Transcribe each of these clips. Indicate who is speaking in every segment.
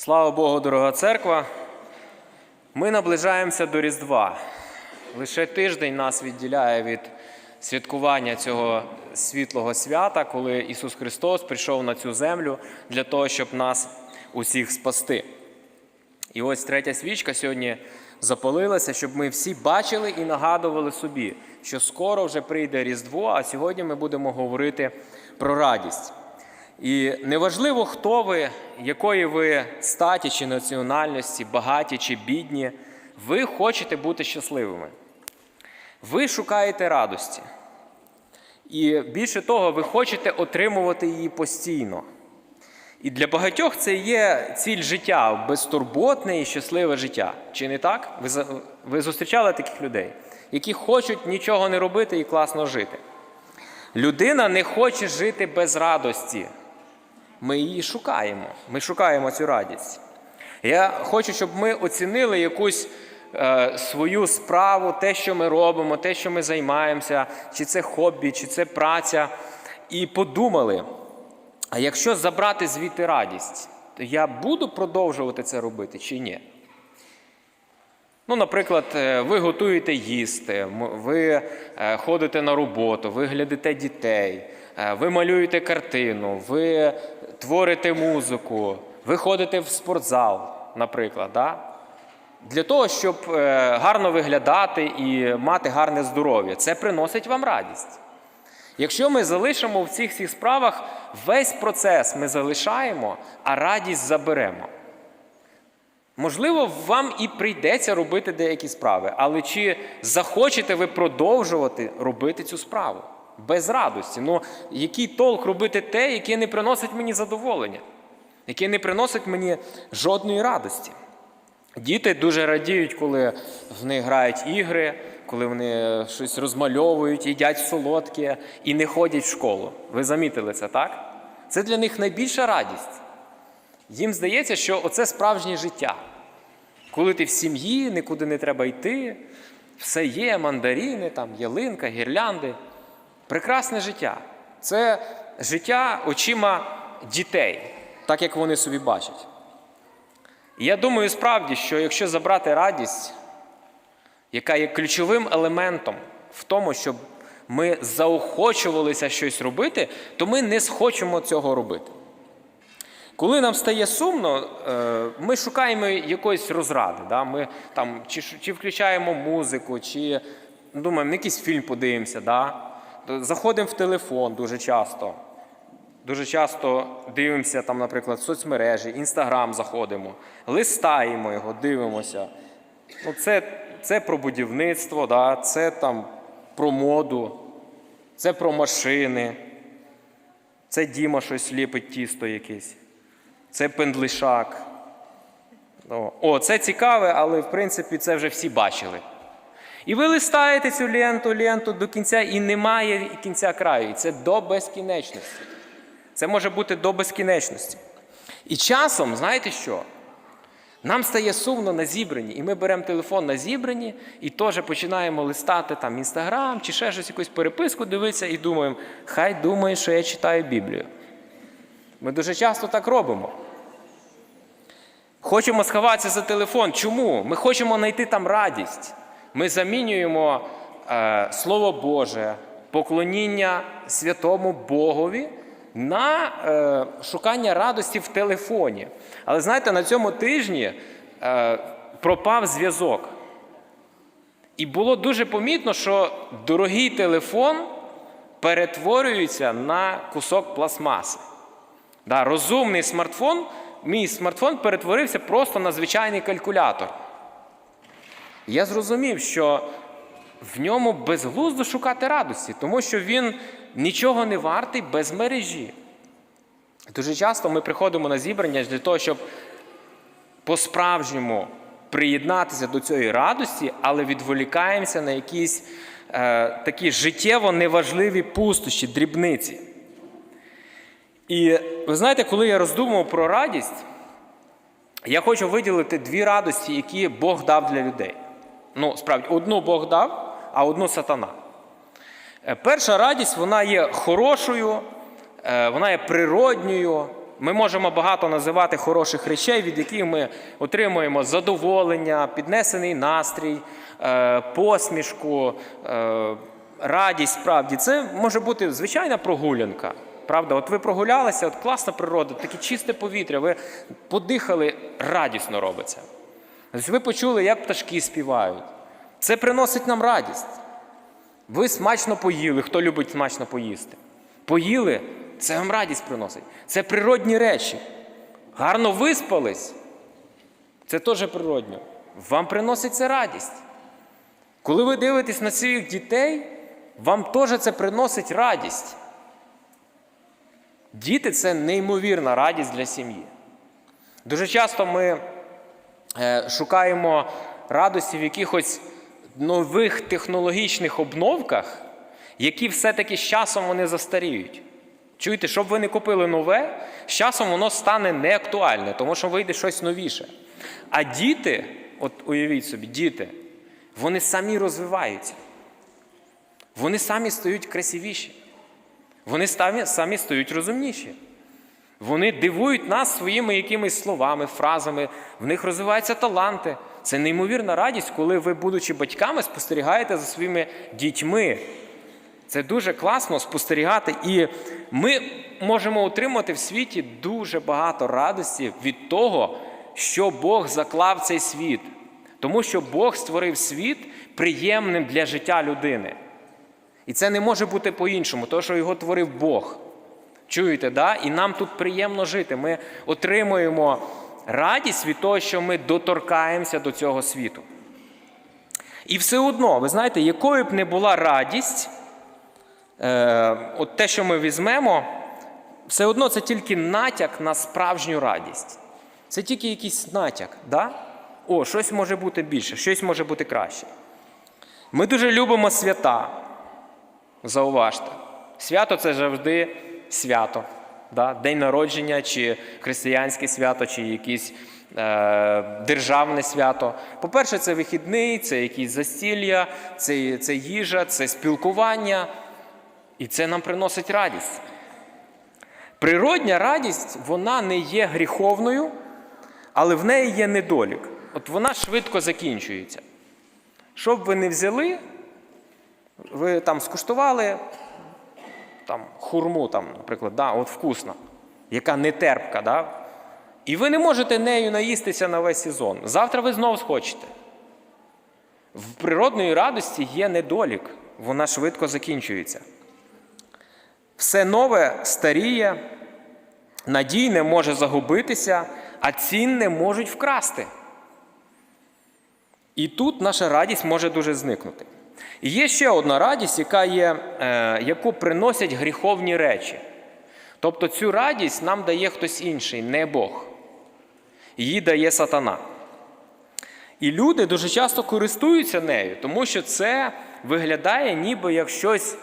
Speaker 1: Слава Богу, дорога церква. Ми наближаємося до Різдва. Лише тиждень нас відділяє від святкування цього світлого свята, коли Ісус Христос прийшов на цю землю для того, щоб нас усіх спасти. І ось третя свічка сьогодні запалилася, щоб ми всі бачили і нагадували собі, що скоро вже прийде Різдво, а сьогодні ми будемо говорити про радість. І неважливо, хто ви, якої ви статі чи національності, багаті чи бідні, ви хочете бути щасливими. Ви шукаєте радості. І більше того, ви хочете отримувати її постійно. І для багатьох це є ціль життя, безтурботне і щасливе життя. Чи не так? Ви, ви зустрічали таких людей, які хочуть нічого не робити і класно жити. Людина не хоче жити без радості. Ми її шукаємо. Ми шукаємо цю радість. Я хочу, щоб ми оцінили якусь е, свою справу, те, що ми робимо, те, що ми займаємося, чи це хобі, чи це праця, і подумали. А якщо забрати звідти радість, то я буду продовжувати це робити чи ні? Ну, наприклад, е, ви готуєте їсти, ви е, ходите на роботу, ви глядите дітей, е, ви малюєте картину, ви творите музику, ви ходите в спортзал, наприклад. Да? Для того, щоб е, гарно виглядати і мати гарне здоров'я. Це приносить вам радість. Якщо ми залишимо в цих всіх справах, весь процес ми залишаємо, а радість заберемо. Можливо, вам і прийдеться робити деякі справи, але чи захочете ви продовжувати робити цю справу без радості? Ну, який толк робити те, яке не приносить мені задоволення, яке не приносить мені жодної радості? Діти дуже радіють, коли в них грають ігри, коли вони щось розмальовують, їдять солодке і не ходять в школу. Ви замітили це, так? Це для них найбільша радість. Їм здається, що оце справжнє життя. Коли ти в сім'ї, нікуди не треба йти, все є, мандаріни, там, ялинка, гірлянди. Прекрасне життя. Це життя очима дітей, так як вони собі бачать. І я думаю справді, що якщо забрати радість, яка є ключовим елементом в тому, щоб ми заохочувалися щось робити, то ми не схочемо цього робити. Коли нам стає сумно, е, ми шукаємо якоїсь розради. Да? Ми там, чи, чи включаємо музику, чи ну, думаємо, «Ну, якийсь фільм подивимося. Да? Заходимо в телефон дуже часто. Дуже часто дивимося, там, наприклад, соцмережі, інстаграм заходимо, листаємо його, дивимося. Ну, це, це про будівництво, да? це там про моду, це про машини, це Діма щось ліпить тісто якесь, це пендлишак. О, це цікаве, але в принципі це вже всі бачили. І ви листаєте цю ленту, ленту до кінця, і немає кінця краю. І це до безкінечності. Це може бути до безкінечності. І часом, знаєте що? Нам стає сумно на зібранні, і ми беремо телефон на зібранні і теж починаємо листати там інстаграм чи ще щось, якусь переписку дивитися і думаємо, хай думає, що я читаю Біблію. Ми дуже часто так робимо. Хочемо сховатися за телефон. Чому? Ми хочемо знайти там радість. Ми замінюємо е, Слово Боже, поклоніння святому Богові на е, шукання радості в телефоні. Але знаєте, на цьому тижні е, пропав зв'язок. І було дуже помітно, що дорогий телефон перетворюється на кусок пластмаси. Да, розумний смартфон, мій смартфон перетворився просто на звичайний калькулятор. Я зрозумів, що в ньому безглуздо шукати радості, тому що він нічого не вартий без мережі. Дуже часто ми приходимо на зібрання для того, щоб по-справжньому приєднатися до цієї радості, але відволікаємося на якісь е, такі життєво неважливі пустощі, дрібниці. І ви знаєте, коли я роздумував про радість, я хочу виділити дві радості, які Бог дав для людей. Ну, справді, одну Бог дав, а одну сатана. Е, Перша радість, вона є хорошою, е, вона є природньою, Ми можемо багато називати хороших речей, від яких ми отримуємо задоволення, піднесений настрій, е, посмішку, радість. Справді, це може бути звичайна прогулянка. Правда, от ви прогулялися, от класна природа, таке чисте повітря, ви подихали, радісно робиться. Ви почули, як пташки співають. Це приносить нам радість. Ви смачно поїли, хто любить смачно поїсти. Поїли, це вам радість приносить. Це природні речі. Гарно виспались. Це теж природньо. Вам приносить це радість. Коли ви дивитесь на своїх дітей, вам теж це приносить радість. Діти це неймовірна радість для сім'ї. Дуже часто ми шукаємо радості в якихось нових технологічних обновках, які все-таки з часом вони застаріють. Чуєте, щоб ви не купили нове, з часом воно стане неактуальне, тому що вийде щось новіше. А діти, от уявіть собі, діти, вони самі розвиваються. Вони самі стають красивіші. Вони самі, самі стають розумніші. Вони дивують нас своїми якимись словами, фразами, в них розвиваються таланти. Це неймовірна радість, коли ви, будучи батьками, спостерігаєте за своїми дітьми. Це дуже класно спостерігати. І ми можемо отримати в світі дуже багато радості від того, що Бог заклав цей світ. Тому що Бог створив світ приємним для життя людини. І це не може бути по-іншому, тому що його творив Бог. Чуєте, да? і нам тут приємно жити. Ми отримуємо радість від того, що ми доторкаємося до цього світу. І все одно, ви знаєте, якою б не була радість, е, от те, що ми візьмемо, все одно це тільки натяк на справжню радість. Це тільки якийсь натяк. Да? О, щось може бути більше, щось може бути краще. Ми дуже любимо свята. Зауважте, свято це завжди свято. Да? День народження, чи християнське свято, чи якесь е, державне свято. По-перше, це вихідний, це якісь застілля, це, це їжа, це спілкування. І це нам приносить радість. Природня радість, вона не є гріховною, але в неї є недолік. От вона швидко закінчується. Що б ви не взяли, ви там скуштували там, хурму, там, наприклад, да, от вкусна, яка не терпка, да? і ви не можете нею наїстися на весь сезон. Завтра ви знову схочете. В природної радості є недолік, вона швидко закінчується. Все нове старіє, надійне може загубитися, а цінне можуть вкрасти. І тут наша радість може дуже зникнути. І є ще одна радість, яка є, е, яку приносять гріховні речі. Тобто цю радість нам дає хтось інший, не Бог. Її дає сатана. І люди дуже часто користуються нею, тому що це виглядає ніби як щось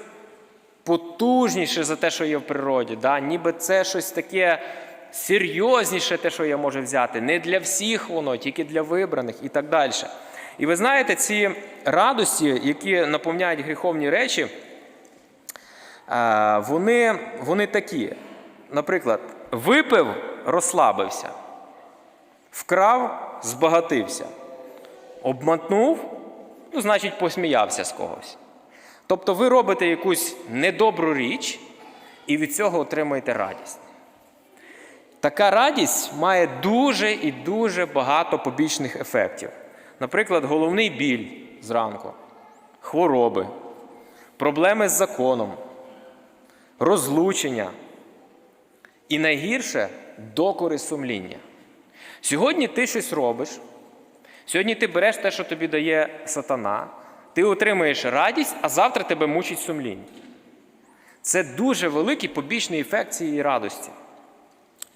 Speaker 1: потужніше за те, що є в природі. Да? Ніби це щось таке серйозніше, те, що я можу взяти. Не для всіх воно, тільки для вибраних і так далі. І ви знаєте, ці радості, які наповняють гріховні речі, е, вони, вони такі. Наприклад, випив, розслабився, вкрав, збагатився, обматнув, ну, значить, посміявся з когось. Тобто ви робите якусь недобру річ і від цього отримуєте радість. Така радість має дуже і дуже багато побічних ефектів. Наприклад, головний біль зранку, хвороби, проблеми з законом, розлучення і найгірше докори сумління. Сьогодні ти щось робиш, сьогодні ти береш те, що тобі дає сатана, ти отримуєш радість, а завтра тебе мучить сумління. Це дуже великий побічний ефект цієї радості.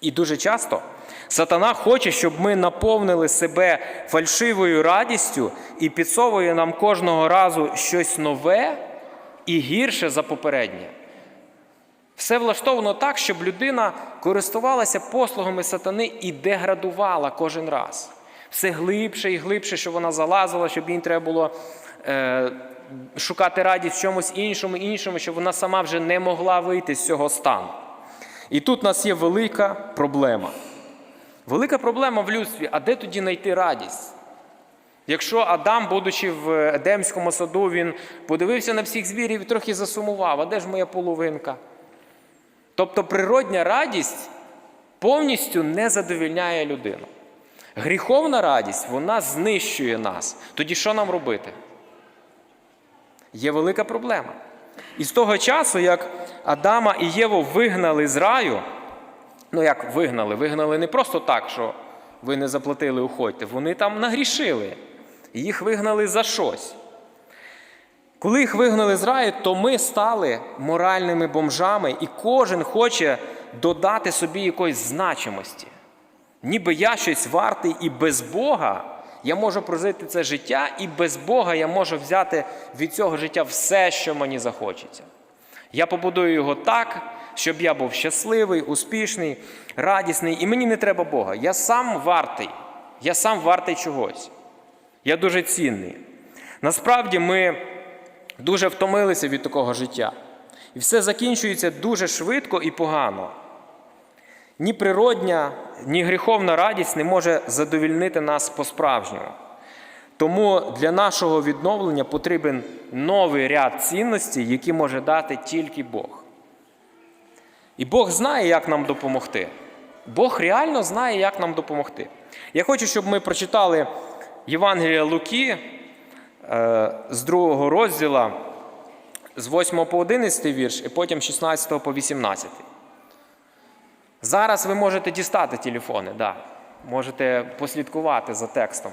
Speaker 1: І дуже часто сатана хоче, щоб ми наповнили себе фальшивою радістю і підсовує нам кожного разу щось нове і гірше за попереднє. Все влаштовано так, щоб людина користувалася послугами сатани і деградувала кожен раз. Все глибше і глибше, що вона залазила, щоб їй треба було е, шукати радість в чомусь іншому, іншому, щоб вона сама вже не могла вийти з цього стану. І тут у нас є велика проблема. Велика проблема в людстві, а де тоді знайти радість? Якщо Адам, будучи в Едемському саду, він подивився на всіх звірів і трохи засумував, а де ж моя половинка? Тобто природня радість повністю не задовільняє людину. Гріховна радість, вона знищує нас. Тоді що нам робити? Є велика проблема. І з того часу, як Адама і Єву вигнали з раю, ну як вигнали? Вигнали не просто так, що ви не заплатили, уходьте. Вони там нагрішили. Їх вигнали за щось. Коли їх вигнали з раю, то ми стали моральними бомжами, і кожен хоче додати собі якоїсь значимості. Ніби я щось вартий і без Бога я можу прожити це життя, і без Бога я можу взяти від цього життя все, що мені захочеться. Я побудую його так, щоб я був щасливий, успішний, радісний, і мені не треба Бога. Я сам вартий, я сам вартий чогось. Я дуже цінний. Насправді ми дуже втомилися від такого життя. І все закінчується дуже швидко і погано. Ні природня, ні гріховна радість не може задовільнити нас по-справжньому. Тому для нашого відновлення потрібен новий ряд цінностей, які може дати тільки Бог. І Бог знає, як нам допомогти. Бог реально знає, як нам допомогти. Я хочу, щоб ми прочитали Євангелія Луки е, з другого розділа, з 8 по 11 вірш, і потім з 16 по 18. Зараз ви можете дістати телефони, да. можете послідкувати за текстом.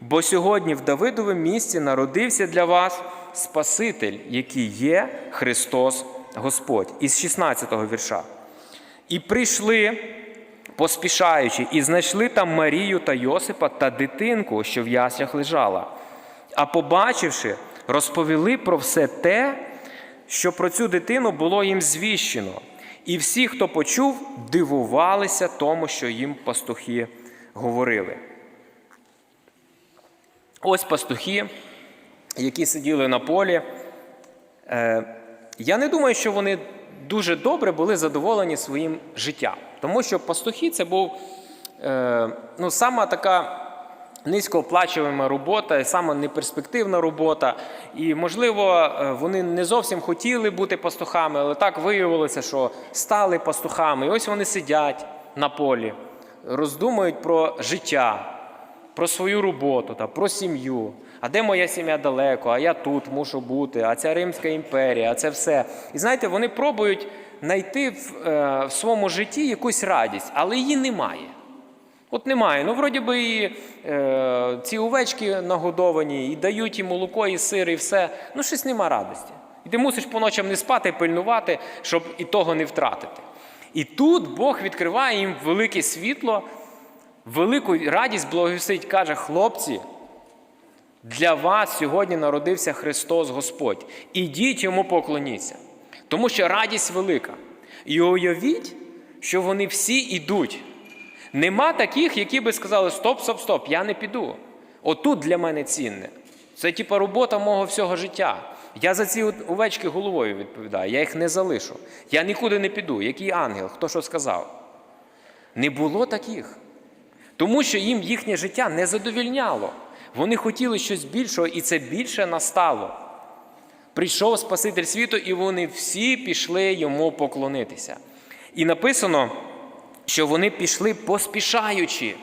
Speaker 1: Бо сьогодні в Давидовому місті народився для вас Спаситель, який є Христос Господь. Із 16-го вірша. І прийшли, поспішаючи, і знайшли там Марію та Йосипа та дитинку, що в яслях лежала. А побачивши, розповіли про все те, що про цю дитину було їм звіщено. І всі, хто почув, дивувалися тому, що їм пастухи говорили. Ось пастухи, які сиділи на полі. Е, Я не думаю, що вони дуже добре були задоволені своїм життям. Тому що пастухи це був е, ну, сама така низькооплачувана робота, сама неперспективна робота. І, можливо, е, вони не зовсім хотіли бути пастухами, але так виявилося, що стали пастухами. І ось вони сидять на полі, роздумують про життя про свою роботу, та, про сім'ю. А де моя сім'я далеко, а я тут мушу бути, а ця Римська імперія, а це все. І знаєте, вони пробують знайти в, е, в своєму житті якусь радість, але її немає. От немає. Ну, вроді би, і е, ці овечки нагодовані, і дають і молоко, і сир, і все. Ну, щось нема радості. І ти мусиш по ночам не спати, пильнувати, щоб і того не втратити. І тут Бог відкриває їм велике світло велику радість благовістить, каже, хлопці, для вас сьогодні народився Христос Господь. Ідіть йому поклоніться. Тому що радість велика. І уявіть, що вони всі йдуть. Нема таких, які би сказали: стоп, стоп, стоп, я не піду. Отут для мене цінне. Це типа робота мого всього життя. Я за ці овечки головою відповідаю, я їх не залишу. Я нікуди не піду. Який ангел, хто що сказав? Не було таких. Тому що їм їхнє життя не задовільняло. Вони хотіли щось більшого, і це більше настало. Прийшов Спаситель світу, і вони всі пішли йому поклонитися. І написано, що вони пішли поспішаючи.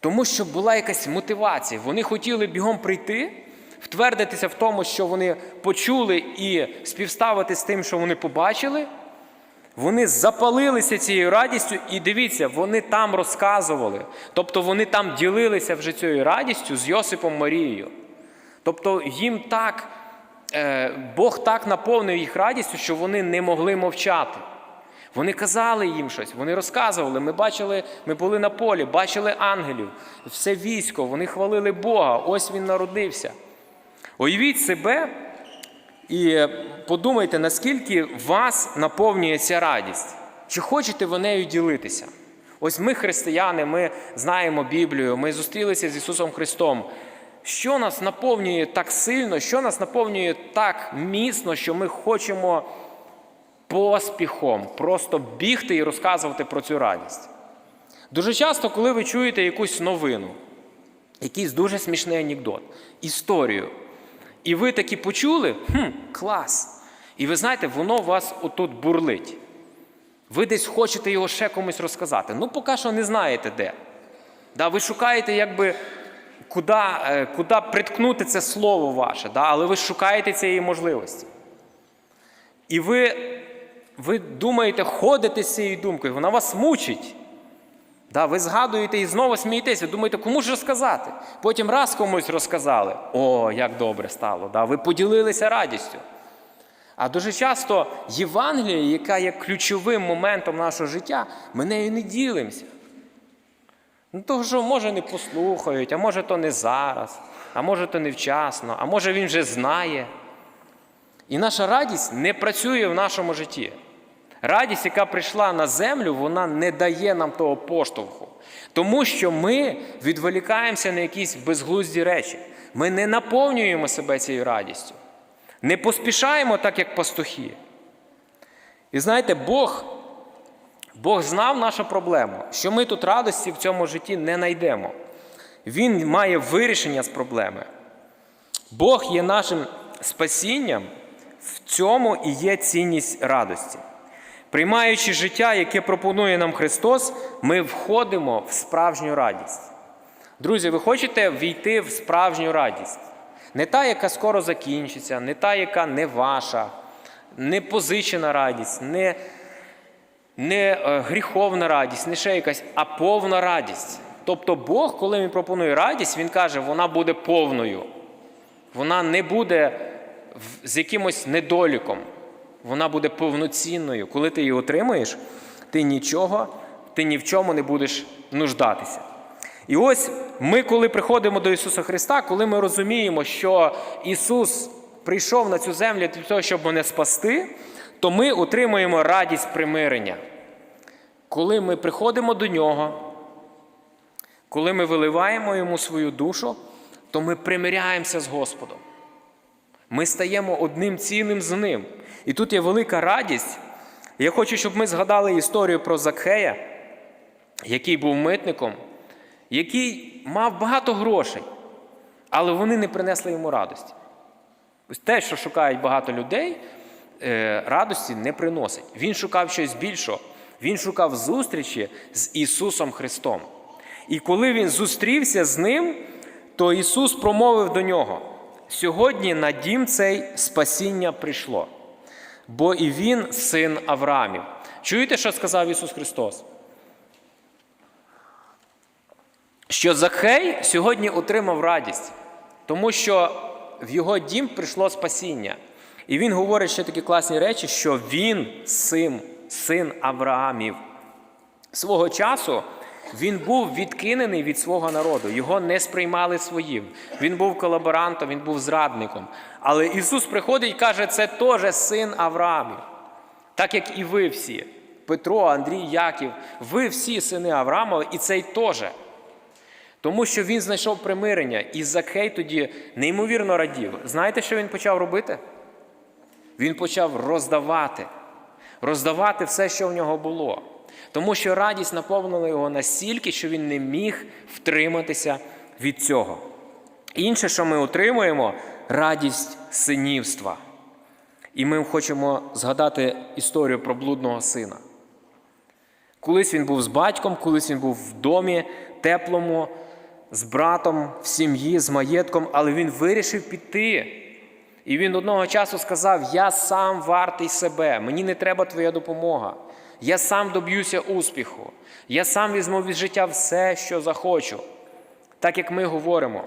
Speaker 1: Тому що була якась мотивація. Вони хотіли бігом прийти, втвердитися в тому, що вони почули, і співставити з тим, що вони побачили. Вони запалилися цією радістю, і дивіться, вони там розказували. Тобто вони там ділилися вже цією радістю з Йосипом Марією. Тобто їм так, е, Бог так наповнив їх радістю, що вони не могли мовчати. Вони казали їм щось, вони розказували. Ми бачили, ми були на полі, бачили ангелів, все військо, вони хвалили Бога. Ось він народився. Уявіть себе і подумайте, наскільки вас наповнює ця радість. Чи хочете ви нею ділитися? Ось ми, християни, ми знаємо Біблію, ми зустрілися з Ісусом Христом. Що нас наповнює так сильно, що нас наповнює так міцно, що ми хочемо поспіхом просто бігти і розказувати про цю радість? Дуже часто, коли ви чуєте якусь новину, якийсь дуже смішний анекдот, історію, і ви таки почули, хм, клас. І ви знаєте, воно вас отут бурлить. Ви десь хочете його ще комусь розказати. Ну, поки що не знаєте де. Да, ви шукаєте, якби, куди, е, куди приткнути це слово ваше, да, але ви шукаєте цієї можливості. І ви, ви думаєте, ходите з цією думкою, вона вас мучить. Да, ви згадуєте і знову смієтеся, думаєте, кому ж розказати? Потім раз комусь розказали. О, як добре стало! Да, Ви поділилися радістю. А дуже часто Євангелія, яка є ключовим моментом нашого життя, ми нею не ділимося. Ну, того, що може не послухають, а може то не зараз, а може то не вчасно, а може він вже знає. І наша радість не працює в нашому житті. Радість, яка прийшла на землю, вона не дає нам того поштовху. Тому що ми відволікаємося на якісь безглузді речі. Ми не наповнюємо себе цією радістю. Не поспішаємо так, як пастухи. І знаєте, Бог, Бог знав нашу проблему, що ми тут радості в цьому житті не знайдемо. Він має вирішення з проблеми. Бог є нашим спасінням, в цьому і є цінність радості. Приймаючи життя, яке пропонує нам Христос, ми входимо в справжню радість. Друзі, ви хочете війти в справжню радість? Не та, яка скоро закінчиться, не та, яка не ваша, не позичена радість, не, не е, гріховна радість, не ще якась, а повна радість. Тобто Бог, коли Він пропонує радість, Він каже, вона буде повною. Вона не буде з якимось недоліком. Вона буде повноцінною. Коли ти її отримуєш, ти нічого, ти ні в чому не будеш нуждатися. І ось ми, коли приходимо до Ісуса Христа, коли ми розуміємо, що Ісус прийшов на цю землю для того, щоб мене спасти, то ми отримуємо радість примирення. Коли ми приходимо до Нього, коли ми виливаємо Йому свою душу, то ми примиряємося з Господом. Ми стаємо одним цілим з ним. І тут є велика радість. Я хочу, щоб ми згадали історію про Закхея, який був митником, який мав багато грошей, але вони не принесли йому радості. Ось те, що шукають багато людей, е, радості не приносить. Він шукав щось більшого. Він шукав зустрічі з Ісусом Христом. І коли він зустрівся з ним, то Ісус промовив до нього: сьогодні на дім цей спасіння прийшло, бо і він син Авраамів. Чуєте, що сказав Ісус Христос? Що Захей сьогодні отримав радість, тому що в його дім прийшло спасіння. І він говорить ще такі класні речі, що він син, син Авраамів. Свого часу він був відкинений від свого народу, його не сприймали своїм. Він був колаборантом, він був зрадником. Але Ісус приходить і каже, це теж син Авраамів. Так як і ви всі, Петро, Андрій, Яків, ви всі сини Авраамова, і цей теж. Тому що він знайшов примирення, і Закхей тоді неймовірно радів. Знаєте, що він почав робити? Він почав роздавати, роздавати все, що в нього було. Тому що радість наповнила його настільки, що він не міг втриматися від цього. Інше, що ми отримуємо, радість синівства. І ми хочемо згадати історію про блудного сина. Колись він був з батьком, колись він був в домі теплому, з братом, в сім'ї, з маєтком, але він вирішив піти. І він одного часу сказав: Я сам вартий себе, мені не треба твоя допомога. Я сам доб'юся успіху. Я сам візьму від життя все, що захочу. Так як ми говоримо.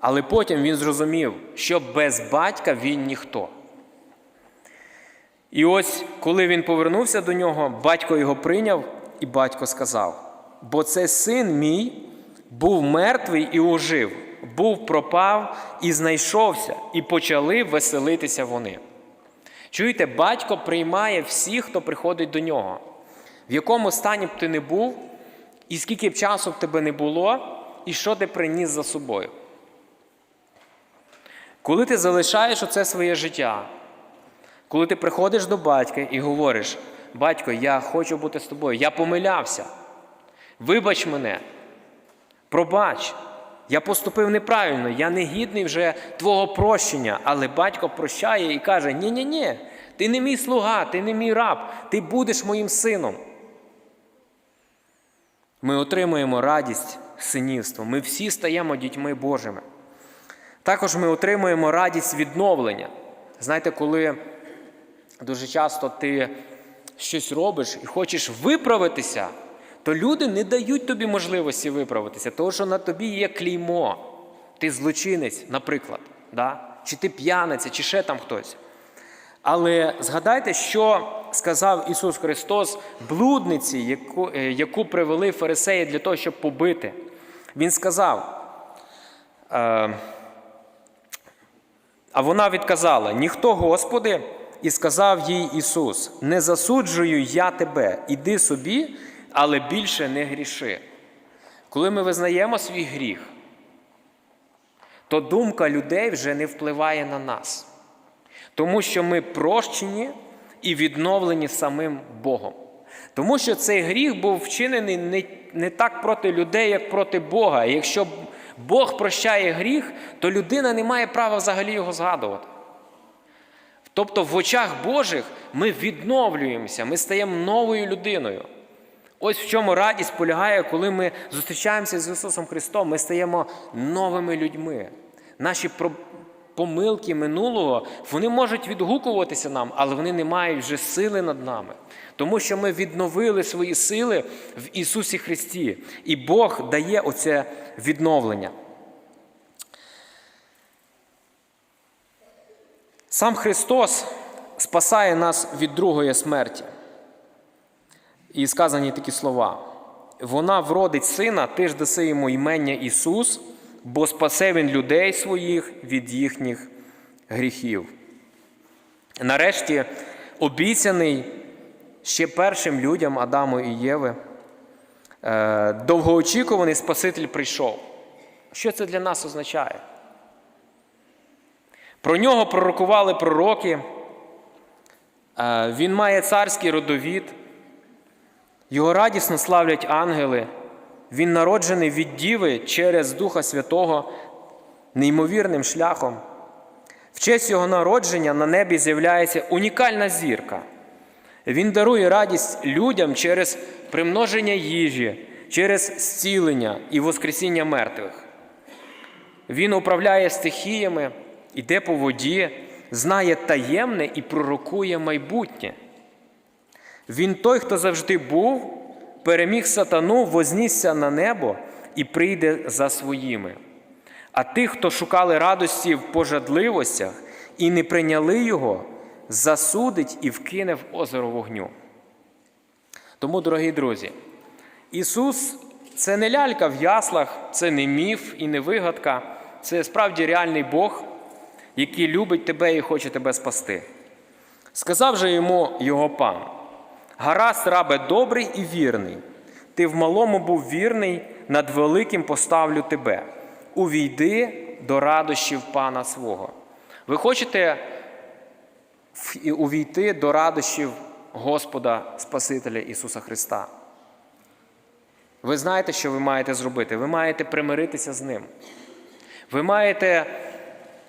Speaker 1: Але потім він зрозумів, що без батька він ніхто. І ось, коли він повернувся до нього, батько його прийняв, і батько сказав: бо це син мій був мертвий і ожив, був пропав і знайшовся, і почали веселитися вони. Чуєте, батько приймає всіх, хто приходить до нього. В якому стані б ти не був, і скільки б часу б тебе не було, і що ти приніс за собою. Коли ти залишаєш оце своє життя, коли ти приходиш до батька і говориш, батько, я хочу бути з тобою, я помилявся, вибач мене, пробач, я поступив неправильно, я не гідний вже твого прощення, але батько прощає і каже: ні-ні-ні, ти не мій слуга, ти не мій раб, ти будеш моїм сином. Ми отримуємо радість синівства, ми всі стаємо дітьми Божими. Також ми отримуємо радість відновлення. Знаєте, коли дуже часто ти щось робиш і хочеш виправитися, то люди не дають тобі можливості виправитися, тому що на тобі є клеймо. Ти злочинець, наприклад, да? чи ти п'яниця, чи ще там хтось. Але згадайте, що сказав Ісус Христос блудниці, яку, е, яку привели фарисеї для того, щоб побити. Він сказав. Е, а вона відказала: Ніхто, Господи, і сказав їй Ісус: Не засуджую я тебе, іди собі, але більше не гріши. Коли ми визнаємо свій гріх, то думка людей вже не впливає на нас, тому що ми прощені і відновлені самим Богом. Тому що цей гріх був вчинений не, не так проти людей, як проти Бога. Якщо Бог прощає гріх, то людина не має права взагалі його згадувати. Тобто в очах Божих ми відновлюємося, ми стаємо новою людиною. Ось в чому радість полягає, коли ми зустрічаємося з Ісусом Христом, ми стаємо новими людьми. Наші помилки минулого вони можуть відгукуватися нам, але вони не мають вже сили над нами. Тому що ми відновили свої сили в Ісусі Христі, і Бог дає оце відновлення. Сам Христос спасає нас від другої смерті. І сказані такі слова. Вона вродить сина, ти ж даси йому імення Ісус, бо спасе Він людей своїх від їхніх гріхів. Нарешті обіцяний ще першим людям Адаму і Єви. е, Довгоочікуваний Спаситель прийшов. Що це для нас означає? Про нього пророкували пророки. Е, Він має царський родовід, його радісно славлять ангели. Він народжений від Діви через Духа Святого неймовірним шляхом. В честь його народження на небі з'являється унікальна зірка. Він дарує радість людям через примноження їжі, через зцілення і воскресіння мертвих. Він управляє стихіями, іде по воді, знає таємне і пророкує майбутнє. Він той, хто завжди був, переміг сатану, вознісся на небо і прийде за своїми. А тих, хто шукали радості в пожадливостях і не прийняли його, засудить і вкине в озеро вогню. Тому, дорогі друзі, Ісус це не лялька в яслах, це не міф і не вигадка, це справді реальний Бог, який любить тебе і хоче тебе спасти. Сказав же йому його пан: Гаразд, рабе добрий і вірний. Ти в малому був вірний, над великим поставлю тебе. Увійди до радощів пана свого. Ви хочете увійти до радощів Господа Спасителя Ісуса Христа? Ви знаєте, що ви маєте зробити? Ви маєте примиритися з Ним. Ви маєте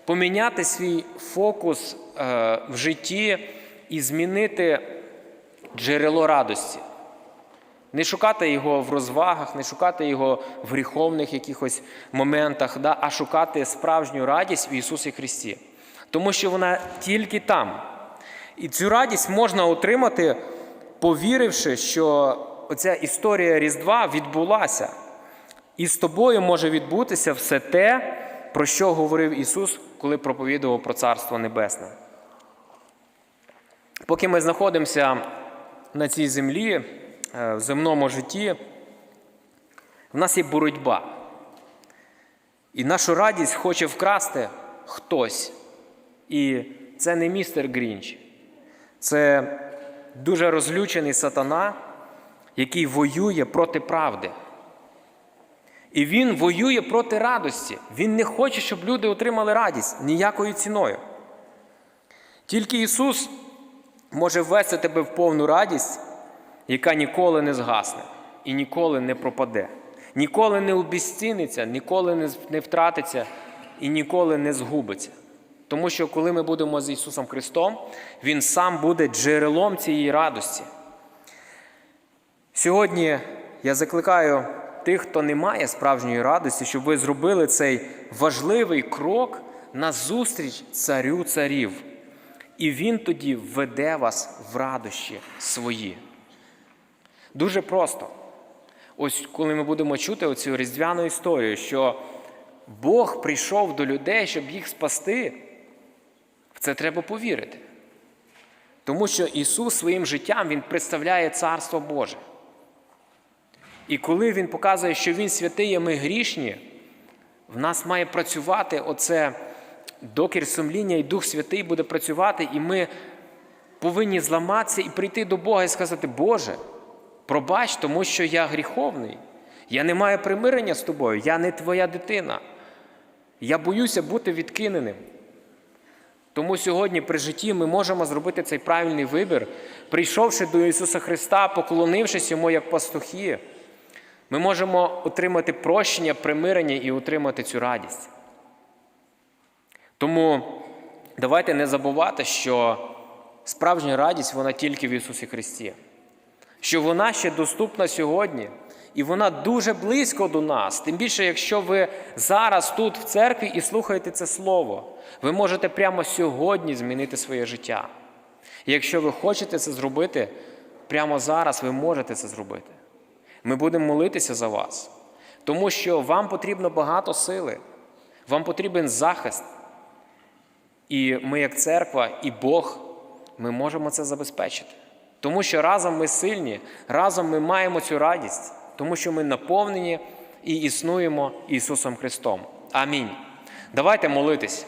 Speaker 1: поміняти свій фокус е, в житті і змінити джерело радості. Не шукати його в розвагах, не шукати його в гріховних якихось моментах, да, а шукати справжню радість в Ісусі Христі. Тому що вона тільки там. І цю радість можна отримати, повіривши, що оця історія Різдва відбулася. І з тобою може відбутися все те, про що говорив Ісус, коли проповідував про Царство Небесне. Поки ми знаходимося на цій землі, е, в земному житті, в нас є боротьба. І нашу радість хоче вкрасти хтось. І це не містер Грінч. Це дуже розлючений сатана, який воює проти правди. І він воює проти радості. Він не хоче, щоб люди отримали радість ніякою ціною. Тільки Ісус може ввести тебе в повну радість, яка ніколи не згасне і ніколи не пропаде, ніколи не обіціниться, ніколи не, втратиться і ніколи не згубиться. Тому що коли ми будемо з Ісусом Христом, Він сам буде джерелом цієї радості. Сьогодні я закликаю тих, хто не має справжньої радості, щоб ви зробили цей важливий крок на зустріч царю царів. І він тоді введе вас в радощі свої. Дуже просто. Ось коли ми будемо чути оцю різдвяну історію, що Бог прийшов до людей, щоб їх спасти, в це треба повірити. Тому що Ісус своїм життям Він представляє Царство Боже. І коли Він показує, що Він святий, а ми грішні, в нас має працювати оце докір сумління, і Дух Святий буде працювати, і ми повинні зламатися і прийти до Бога і сказати, Боже, пробач, тому що я гріховний, я не маю примирення з тобою, я не твоя дитина. Я боюся бути відкиненим. Тому сьогодні при житті ми можемо зробити цей правильний вибір, прийшовши до Ісуса Христа, поклонившись йому як пастухи, ми можемо отримати прощення, примирення і отримати цю радість. Тому давайте не забувати, що справжня радість вона тільки в Ісусі Христі, що вона ще доступна сьогодні, і вона дуже близько до нас. Тим більше, якщо ви зараз тут в церкві і слухаєте це слово, ви можете прямо сьогодні змінити своє життя. І якщо ви хочете це зробити, прямо зараз ви можете це зробити. Ми будемо молитися за вас, тому що вам потрібно багато сили, вам потрібен захист. І ми, як церква, і Бог, ми можемо це забезпечити. Тому що разом ми сильні, разом ми маємо цю радість, тому що ми наповнені і існуємо Ісусом Христом. Амінь. Давайте молитись.